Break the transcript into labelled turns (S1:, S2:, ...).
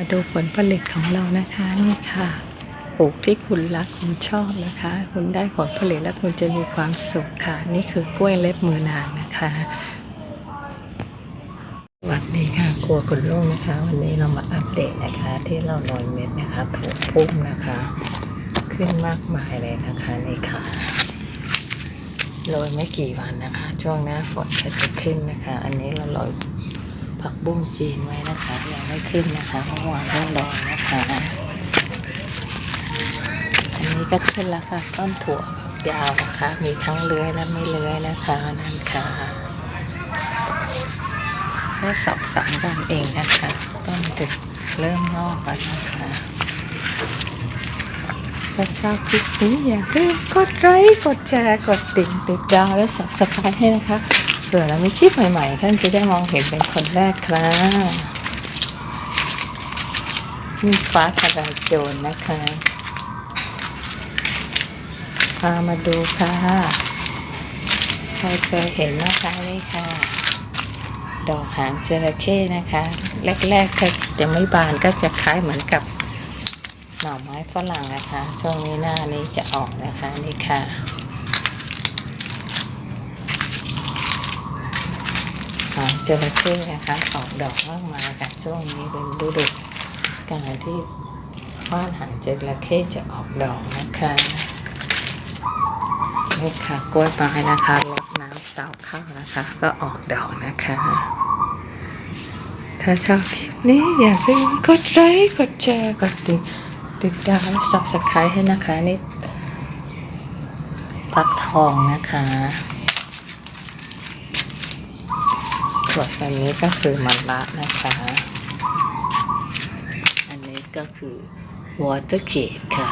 S1: มาดูผลผลิตของเรานะคะนี่ค่ะปลูกที่คุณรักคุณชอบนะคะ คุณได้ผลผลิตแล้วคุณจะมีความสุขค่ะ นี่คือกล้วยเล็บมือนางนะคะสวัสดีค่ะครัวคุณลุงนะคะ วันนี้เรามาอัปเดตนะคะ ที่เราลอยเม็ดนะคะถูกพุ่มนะคะ ขึ้นมากมายเลยนะคะนี่ค่ะโรยไม่กี่วันนะคะ ช่วงหน้าฝนก็จะขึ้นนะคะ อันนี้เราลอย ผักบุ้งจีนไว้นะคะยังไม่ขึ้นนะคะเมื่อวานเพิ่งลอนะคะอันนี้ก็ขึ้นแล้วค่ะต้นถั่วยาวนะคะ มีทั้งเลื้อยและไม่เลื้อยนะคะนั่นค่ะแค่สองสามวันเองนะคะต้นจะเริ่มงอกแล้วนะคะถ้าชอบคลิปนี้อย่าลืมกดไลค์กดแชร์กดติ่งติดดาวและสับสไครต์ให้นะคะ เผื่อเรามีคลิปใหม่ ๆ ท่านจะได้มองเห็นเป็นคนแรกครับนี่ฟ้าทลายโจรนะคะพามาดูค่ะใครเคยเห็นนะคะนี่ค่ะ ดอกหางจระเข้นะคะ แรกๆถ้ายังไม่บานก็จะคล้ายเหมือนกับหน่อไม้ฝรั่งนะคะ ช่วงนี้หน้านี้จะออกนะคะนี่ค่ะ หางจระเข้นะคะออกดอกมากมายค่ะช่วงนี้เป็นฤดูกาลที่ว่านหางจระเข้จะออกดอกนะคะนี่ค่ะกล้วยไม้นะคะรดน้ำเสาข้าวนะคะ ก็ออกดอกนะคะ ถ้าชอบคลิปนี้อย่าลืมกดไลค์กดแชร์กดติดติดดาวและสับสไครต์ให้นะคะนี่ฟักทองนะคะ ส่วนอันนี้ก็คือมันละนะคะ อันนี้ก็คือ water gate ค่ะ